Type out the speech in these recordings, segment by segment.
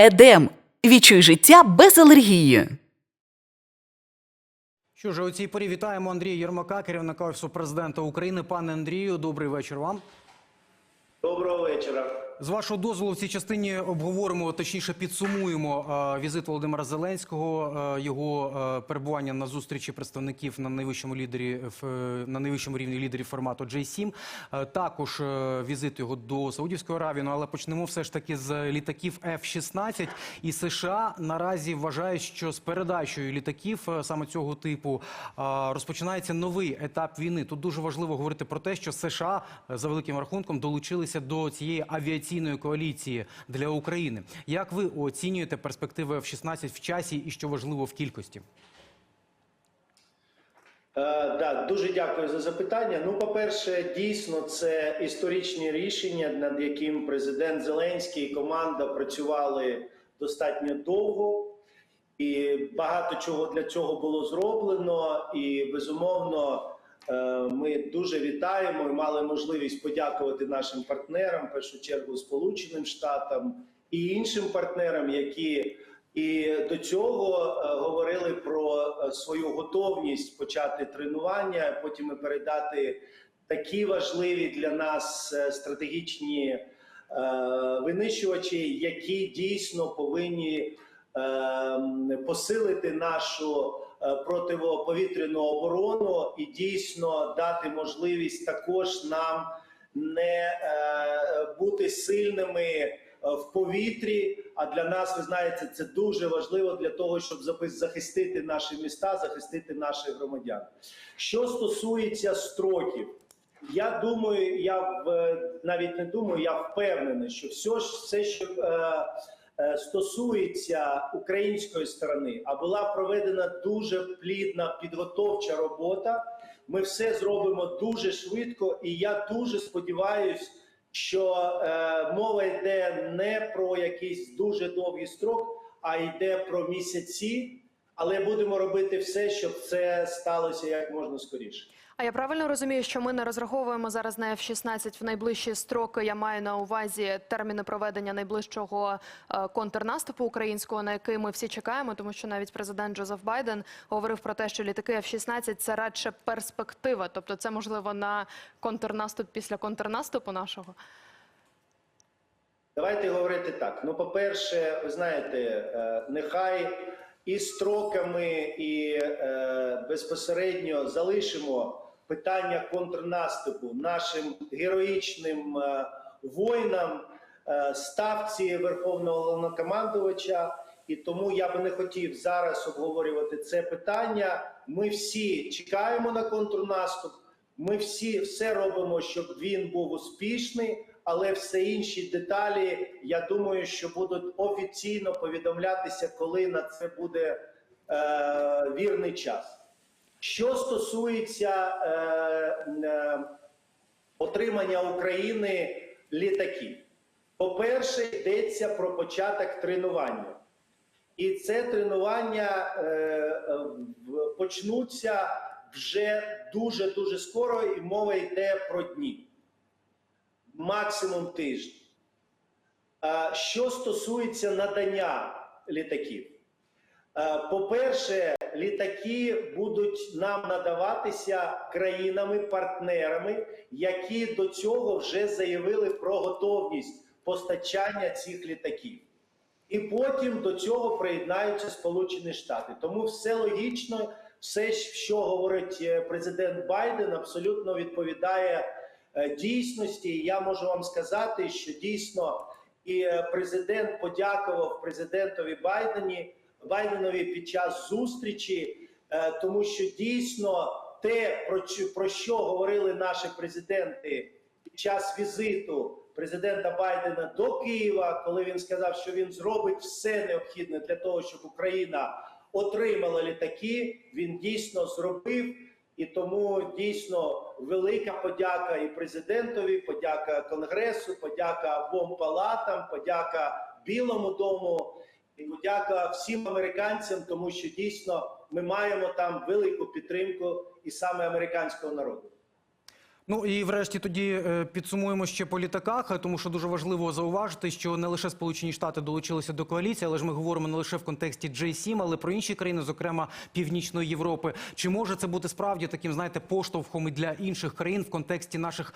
Едем. Відчуй життя без алергії. Що ж, у цій порі вітаємо Андрія Єрмака, керівника Офісу президента України. Пане Андрію, добрий вечір вам. Доброго вечора. З вашого дозволу в цій частині обговоримо, точніше підсумуємо е, візит Володимира Зеленського, е, його е, перебування на зустрічі представників на найвищому лідері на найвищому рівні лідерів формату J7. Е, також візит його до Саудівської Аравії. Ну але почнемо все ж таки з літаків F-16. І США наразі вважають, що з передачею літаків саме цього типу розпочинається новий етап війни. Тут дуже важливо говорити про те, що США за великим рахунком долучилися до цієї авіаційної коаліції для України. Як ви оцінюєте перспективи F-16 в часі і що важливо в кількості? Е, да, дуже дякую за запитання. Ну, по-перше, дійсно, це історичні рішення, над яким президент Зеленський і команда працювали достатньо довго, і багато чого для цього було зроблено. І безумовно, ми дуже вітаємо і мали можливість подякувати нашим партнерам, в першу чергу Сполученим Штатам і іншим партнерам, які і до цього е, говорили про е, свою готовність почати тренування, потім і передати такі важливі для нас е, стратегічні е, винищувачі, які дійсно повинні е, посилити нашу е, противоповітряну оборону і дійсно дати можливість також нам не е, бути сильними е, в повітрі. А для нас, ви знаєте, це дуже важливо для того, щоб захистити наші міста, захистити наших громадян. Що стосується строків, я думаю, я навіть не думаю, я впевнений, що все, все що е, е, стосується української сторони, а була проведена дуже плідна підготовча робота. Ми все зробимо дуже швидко, і я дуже сподіваюся, що е, мова йде не про якийсь дуже довгий строк, а йде про місяці. Але будемо робити все, щоб це сталося як можна скоріше. А я правильно розумію, що ми не розраховуємо зараз на F-16 в найближчі строки. Я маю на увазі терміни проведення найближчого е, контрнаступу українського, на який ми всі чекаємо, тому що навіть президент Джозеф Байден говорив про те, що літаки F-16 – це радше перспектива, тобто це можливо на контрнаступ після контрнаступу нашого. Давайте говорити так. Ну, по-перше, ви знаєте, е, нехай і строками, і е, безпосередньо залишимо питання контрнаступу нашим героїчним е, воїнам, е, ставці Верховного Головнокомандувача. І тому я би не хотів зараз обговорювати це питання. Ми всі чекаємо на контрнаступ. Ми всі все робимо, щоб він був успішний, але все інші деталі, я думаю, що будуть офіційно повідомлятися, коли на це буде е, вірний час. Що стосується е, е, отримання України літаків, по-перше, йдеться про початок тренування. І це тренування е, е, почнуться вже дуже дуже скоро, і мова йде про дні, максимум тиждень. А що стосується надання літаків, Е, по-перше, літаки будуть нам надаватися країнами-партнерами, які до цього вже заявили про готовність постачання цих літаків. І потім до цього приєднаються Сполучені Штати. Тому все логічно, все, що говорить е, президент Байден, абсолютно відповідає е, дійсності. І я можу вам сказати, що дійсно і е, президент подякував президентові Байдені Байденові під час зустрічі, е, тому що дійсно те, про що говорили наші президенти під час візиту президента Байдена до Києва, коли він сказав, що він зробить все необхідне для того, щоб Україна отримала літаки. Він дійсно зробив. І тому дійсно велика подяка і президентові, подяка Конгресу, подяка обом палатам, подяка Білому дому і подяка всім американцям, тому що дійсно ми маємо там велику підтримку і саме американського народу. Ну і врешті тоді е, підсумуємо ще по літаках, е, тому що дуже важливо зауважити, що не лише Сполучені Штати долучилися до коаліції, але ж ми говоримо не лише в контексті J7, але про інші країни, зокрема Північної Європи. Чи може це бути справді таким, знаєте, поштовхом і для інших країн в контексті наших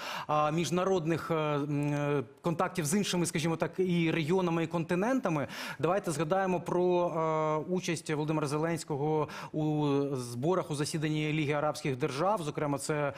міжнародних е, контактів з іншими, скажімо так, і регіонами і континентами? Давайте згадаємо про участь Володимира Зеленського у зборах у засіданні Ліги Арабських Держав. Зокрема, це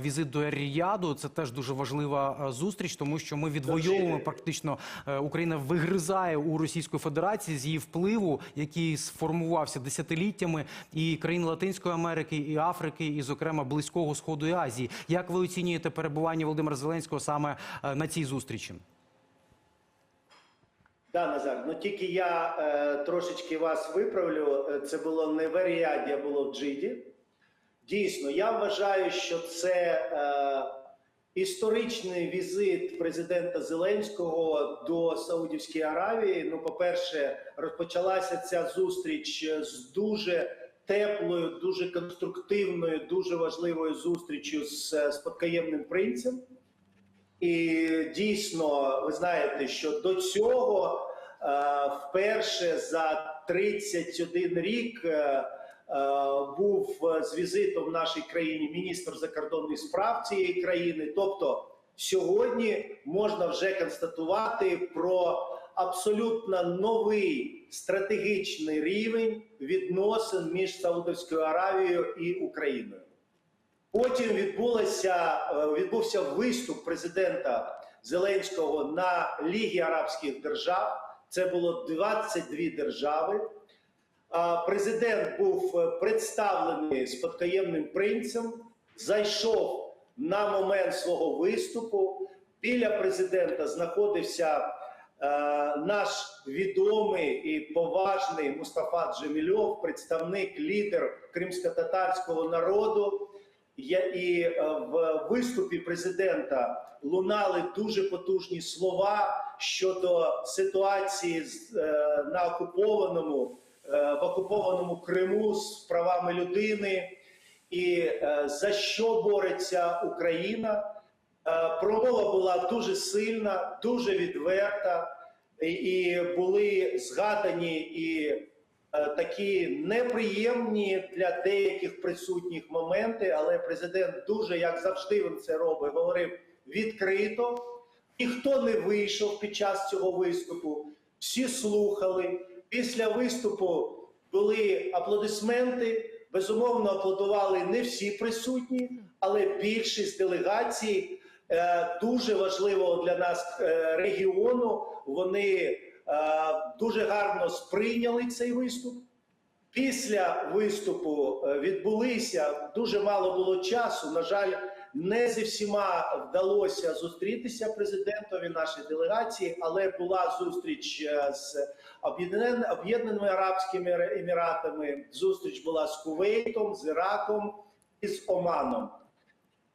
візит Ер-Ріяду. Це теж дуже важлива е, зустріч, тому що ми відвоюємо практично е, Україна вигризає у Російської Федерації з її впливу, який сформувався десятиліттями, і країн Латинської Америки, і Африки, і, зокрема, Близького Сходу і Азії. Як ви оцінюєте перебування Володимира Зеленського саме е, на цій зустрічі? Да, Назар, ну тільки я е, трошечки вас виправлю. Це було не в Аріаді, а було в Джиді. Дійсно, я вважаю, що це е, історичний візит президента Зеленського до Саудівської Аравії. Ну, по-перше, розпочалася ця зустріч з дуже теплою, дуже конструктивною, дуже важливою зустрічю з е, спадкоємним принцем. І дійсно, ви знаєте, що до цього е, вперше за 31 рік е, був з візитом в нашій країні міністр закордонних справ цієї країни. Тобто, сьогодні можна вже констатувати про абсолютно новий стратегічний рівень відносин між Саудовською Аравією і Україною. Потім відбулося, е, відбувся виступ президента Зеленського на Лігі Арабських Держав. Це було 22 держави. Президент був е, представлений спадкоємним принцем, зайшов на момент свого виступу. Біля президента знаходився е, наш відомий і поважний Мустафа Джемільов, представник лідер кримсько-татарського народу. Я і е, в виступі президента лунали дуже потужні слова щодо ситуації з, на окупованому в окупованому Криму з правами людини і е, за що бореться Україна. Е, Промова була дуже сильна, дуже відверта, і, були згадані і е, такі неприємні для деяких присутніх моменти, але президент дуже, як завжди, він це робить, говорив відкрито. Ніхто не вийшов під час цього виступу, всі слухали. Після виступу були аплодисменти. Безумовно, аплодували не всі присутні, але більшість делегацій е, дуже важливого для нас е, регіону. Вони е, дуже гарно сприйняли цей виступ. Після виступу відбулися дуже мало було часу. На жаль, не зі всіма вдалося зустрітися президентові нашої делегації, але була зустріч е, з Об'єднаними Арабськими Еміратами. Зустріч була з Кувейтом, з Іраком і з Оманом.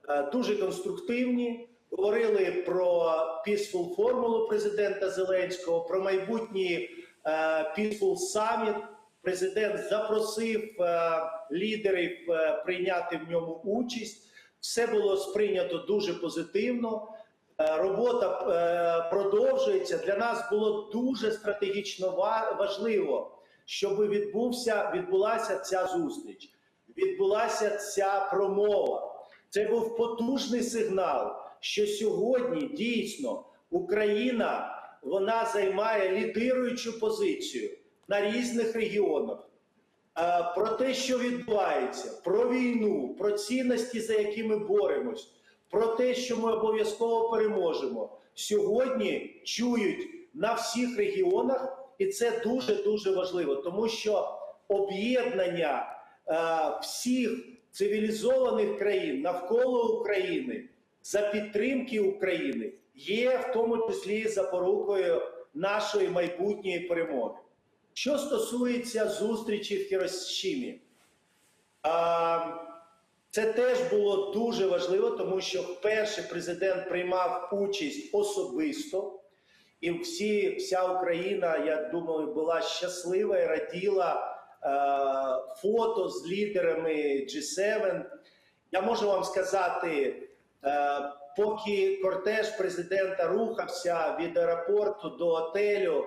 Е, Дуже конструктивні. Говорили про peaceful формулу президента Зеленського, про майбутній е, peaceful summit. Президент запросив лідерів прийняти в ньому участь. Все було сприйнято дуже позитивно. Е, Робота е, продовжується. Для нас було дуже стратегічно важливо, щоб відбувся, відбулася ця зустріч, відбулася ця промова. Це був потужний сигнал, що сьогодні дійсно Україна вона займає лідируючу позицію на різних регіонах. Е, Про те, що відбувається, про війну, про цінності, за які ми боремось, про те, що ми обов'язково переможемо, сьогодні чують на всіх регіонах, і це дуже дуже важливо, тому що об'єднання е, всіх цивілізованих країн навколо України за підтримки України є в тому числі запорукою нашої майбутньої перемоги. Що стосується зустрічі в Хіросімі, це теж було дуже важливо, тому що вперше президент приймав участь особисто, і всі, вся Україна, я думаю, була щаслива і раділа е, фото з лідерами G7. Я можу вам сказати, Е, Поки кортеж президента рухався від аеропорту до готелю,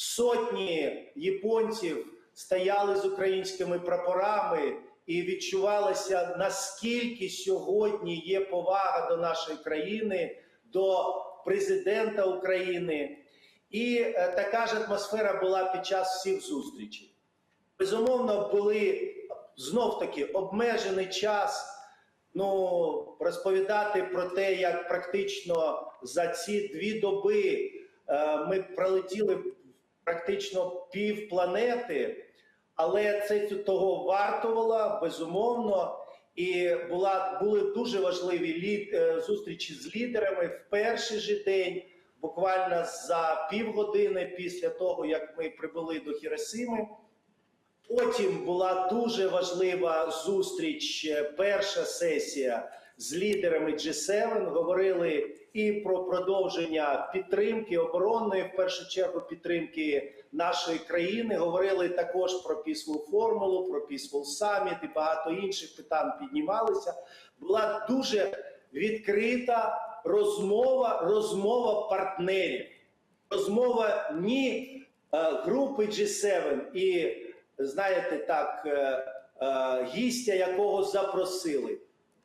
сотні японців стояли з українськими прапорами і відчувалося, наскільки сьогодні є повага до нашої країни, до президента України. І е, така ж атмосфера була під час всіх зустрічей. Безумовно, були знов таки обмежений час. Ну, розповідати про те, як практично за ці дві доби е, ми пролетіли практично пів планети, але це того вартувало, безумовно. І була, були дуже важливі лід, е, зустрічі з лідерами в перший же день, буквально за півгодини після того, як ми прибули до Хіросими. Потім була дуже важлива зустріч, е, перша сесія з лідерами G7. Говорили і про продовження підтримки оборонної, в першу чергу підтримки нашої країни. Говорили також про Peaceful формулу, про Peaceful Summit і багато інших питань піднімалися. Була дуже відкрита розмова, розмова партнерів, розмова ні е, групи G7 і знаєте, так, е, е, гістя, якого запросили.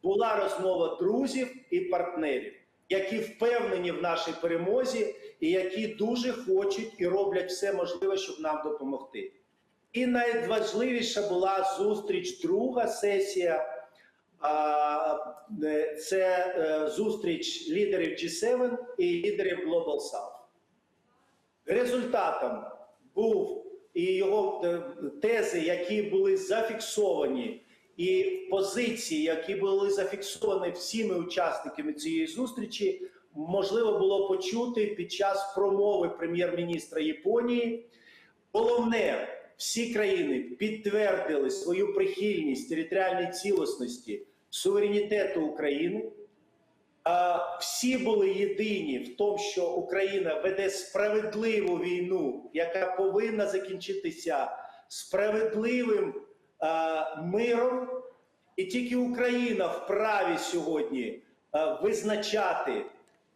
Була розмова друзів і партнерів, які впевнені в нашій перемозі, і які дуже хочуть і роблять все можливе, щоб нам допомогти. І найважливіша була зустріч, друга сесія. е, Це е, зустріч лідерів G7 і лідерів Global South. Результатом був і його е, тези, які були зафіксовані, і позиції, які були зафіксовані всіми учасниками цієї зустрічі, можливо було почути під час промови прем'єр-міністра Японії. Головне, всі країни підтвердили свою прихильність територіальній цілісності суверенітету України. Всі були єдині в тому, що Україна веде справедливу війну, яка повинна закінчитися справедливим миром, і тільки Україна вправі сьогодні визначати,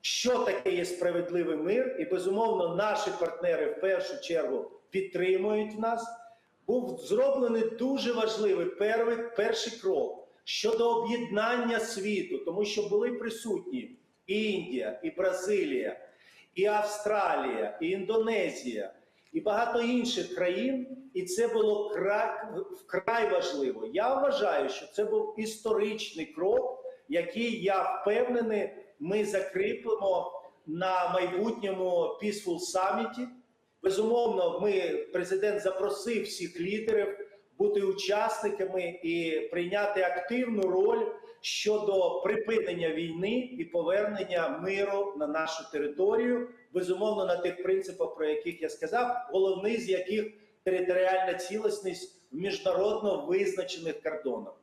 що таке є справедливий мир, і безумовно наші партнери в першу чергу підтримують нас. Був зроблений дуже важливий перший, перший крок щодо об'єднання світу, тому що були присутні і Індія, і Бразилія, і Австралія, і Індонезія, і багато інших країн. І це було край, вкрай важливо. Я вважаю, що це був історичний крок, який я впевнений, ми закріпимо на майбутньому Peaceful Summit. Безумовно, ми президент запросив всіх лідерів бути учасниками і прийняти активну роль щодо припинення війни і повернення миру на нашу територію. Безумовно, на тих принципах, про яких я сказав, головний з яких територіальна цілісність в міжнародно визначених кордонах.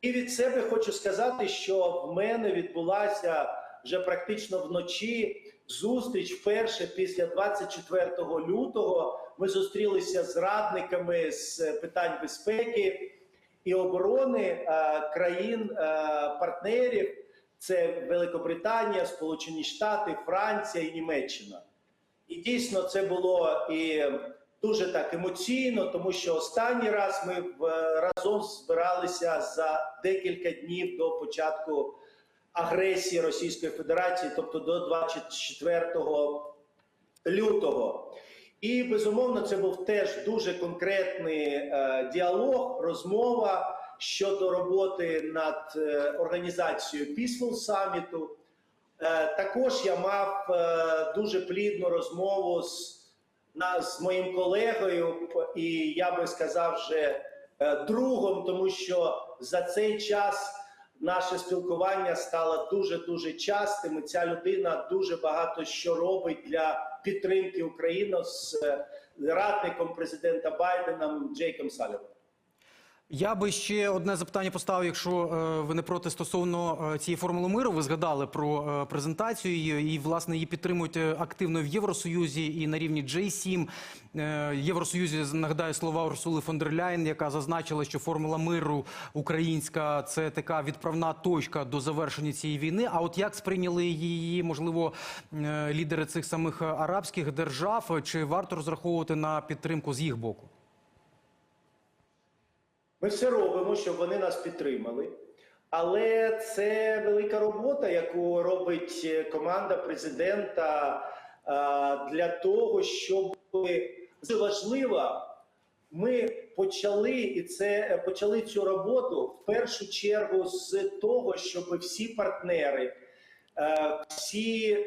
І від себе хочу сказати, що в мене відбулася вже практично вночі зустріч вперше після 24 лютого. Ми зустрілися з радниками з питань безпеки і оборони е, країн е. Це Великобританія, Сполучені Штати, Франція і Німеччина. І дійсно це було і дуже так емоційно, тому що останній раз ми разом збиралися за декілька днів до початку агресії Російської Федерації, тобто до 24 лютого. І безумовно, це був теж дуже конкретний е, діалог, розмова щодо роботи над е, організацією Peaceful Summit. Е, також я мав е, дуже плідну розмову з, на, з моїм колегою, і я би сказав, вже е, другом, тому що за цей час наше спілкування стало дуже дуже частим. І ця людина дуже багато що робить для підтримки України з е, радником президента Байденом Джейком Салівом. Я би ще одне запитання поставив, якщо е, ви не проти стосовно е, цієї формули миру. Ви згадали про е, презентацію її, і власне її підтримують активно в Євросоюзі і на рівні J7. Е, Євросоюзі нагадаю слова Урсули фон дер Ляєн, яка зазначила, що формула миру українська це така відправна точка до завершення цієї війни. А от як сприйняли її, можливо, лідери цих самих арабських держав? Чи варто розраховувати на підтримку з їх боку? Ми все робимо, щоб вони нас підтримали. Але це велика робота, яку робить е, команда президента для того, щоб це важливо. Ми почали і це е, почали цю роботу в першу чергу з того, щоб всі партнери, е, всі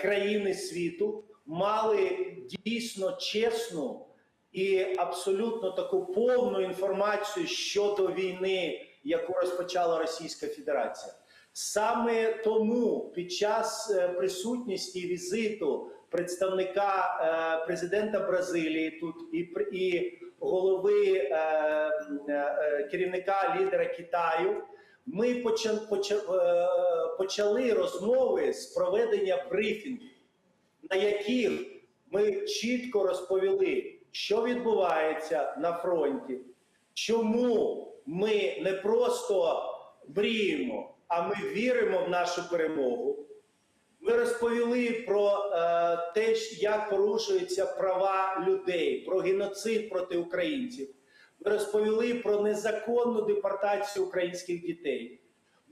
країни світу мали дійсно чесну і абсолютно таку повну інформацію щодо війни, яку розпочала Російська Федерація. Саме тому під час е, присутності візиту представника е, президента Бразилії тут і, і голови е, керівника лідера Китаю, ми почали розмови з проведення брифінгів на яких ми чітко розповіли, що відбувається на фронті, чому ми не просто мріємо, а ми віримо в нашу перемогу. Ми розповіли про е, те, як порушуються права людей, про геноцид проти українців. Ми розповіли про незаконну депортацію українських дітей.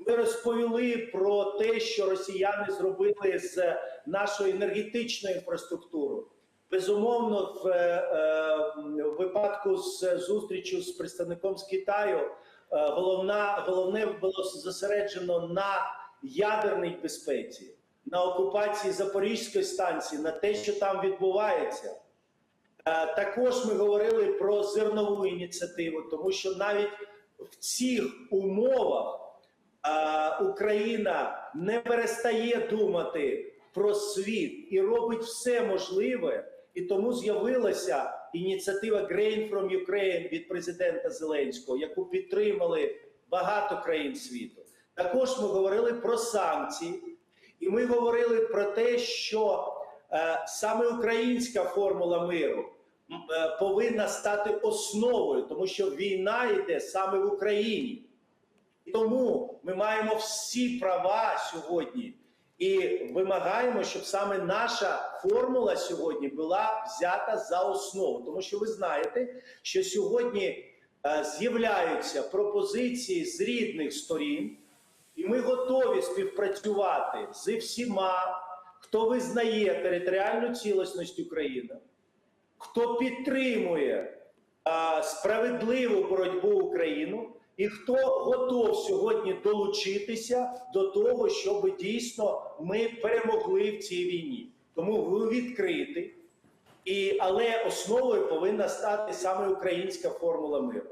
Ми розповіли про те, що росіяни зробили з нашою енергетичною інфраструктурою. Безумовно, в е, е, випадку з зустрічю з представником з Китаю, е, головна, головне було зосереджено на ядерній безпеці, на окупації Запорізької станції, на те, що там відбувається. Також ми говорили про зернову ініціативу, тому що навіть в цих умовах Україна не перестає думати про світ і робить все можливе, і тому з'явилася ініціатива Grain from Ukraine від президента Зеленського, яку підтримали багато країн світу. Також ми говорили про санкції, і ми говорили про те, що е, саме українська формула миру е, повинна стати основою, тому що війна йде саме в Україні. І Тому ми маємо всі права сьогодні і вимагаємо, щоб саме наша формула сьогодні була взята за основу. Тому що ви знаєте, що сьогодні е, з'являються пропозиції з рідних сторін, і ми готові співпрацювати з всіма, хто визнає територіальну цілісність України, хто підтримує а, справедливу боротьбу України, і хто готов сьогодні долучитися до того, щоб дійсно ми перемогли в цій війні. Тому ви відкриті, і, але основою повинна стати саме українська формула миру.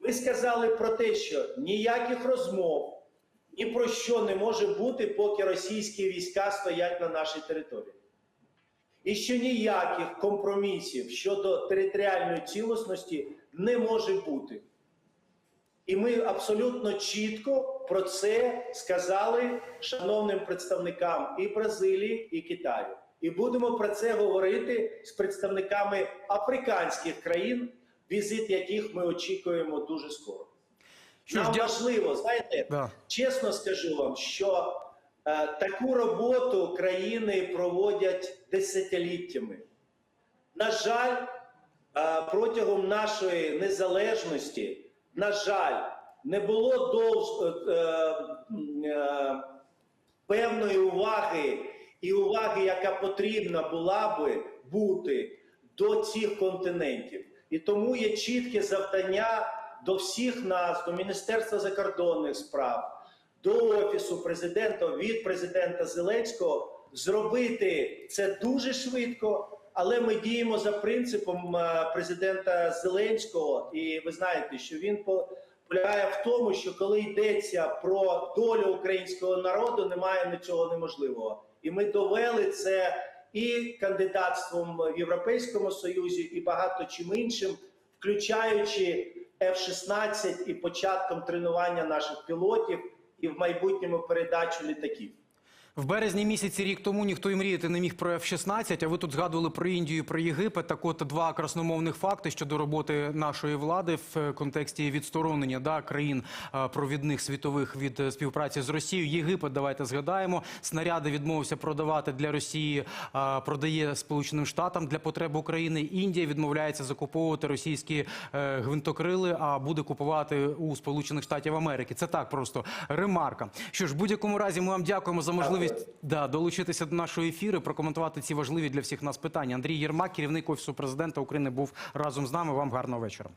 Ви сказали про те, що ніяких розмов ні про що не може бути, поки російські війська стоять на нашій території. І що ніяких компромісів щодо територіальної цілісності не може бути. І ми абсолютно чітко про це сказали шановним представникам і Бразилії, і Китаю. І будемо про це говорити з представниками африканських країн, візит яких ми очікуємо дуже скоро. Що Нам важливо, знаєте, Да. чесно скажу вам, що е, таку роботу країни проводять десятиліттями. На жаль, е, протягом нашої незалежності, на жаль, не було довж, е, е, е, певної уваги і уваги, яка потрібна була би бути до цих континентів. І тому є чітке завдання до всіх нас, до Міністерства закордонних справ, до Офісу президента від президента Зеленського зробити це дуже швидко. Але ми діємо за принципом е, президента Зеленського, і ви знаєте, що він полягає в тому, що коли йдеться про долю українського народу, немає нічого неможливого. І ми довели це і кандидатством в Європейському Союзі, і багато чим іншим, включаючи F-16 і початком тренування наших пілотів і в майбутньому передачу літаків. В березні місяці рік тому ніхто і мріяти не міг про F-16, а ви тут згадували про Індію, і про Єгипет. Так от два красномовних факти щодо роботи нашої влади в е, контексті відсторонення да, країн е, провідних світових від е, співпраці з Росією. Єгипет, давайте згадаємо, снаряди відмовився продавати для Росії, продає Сполученим Штатам для потреб України. Індія відмовляється закуповувати російські гвинтокрили, а буде купувати у Сполучених Штатів Америки. Це так просто ремарка. Що ж, в будь-якому разі, ми вам дякуємо за можливість да, долучитися до нашої ефіри, прокоментувати ці важливі для всіх нас питання. Андрій Єрмак, керівник офісу президента України, був разом з нами. Вам гарного вечора.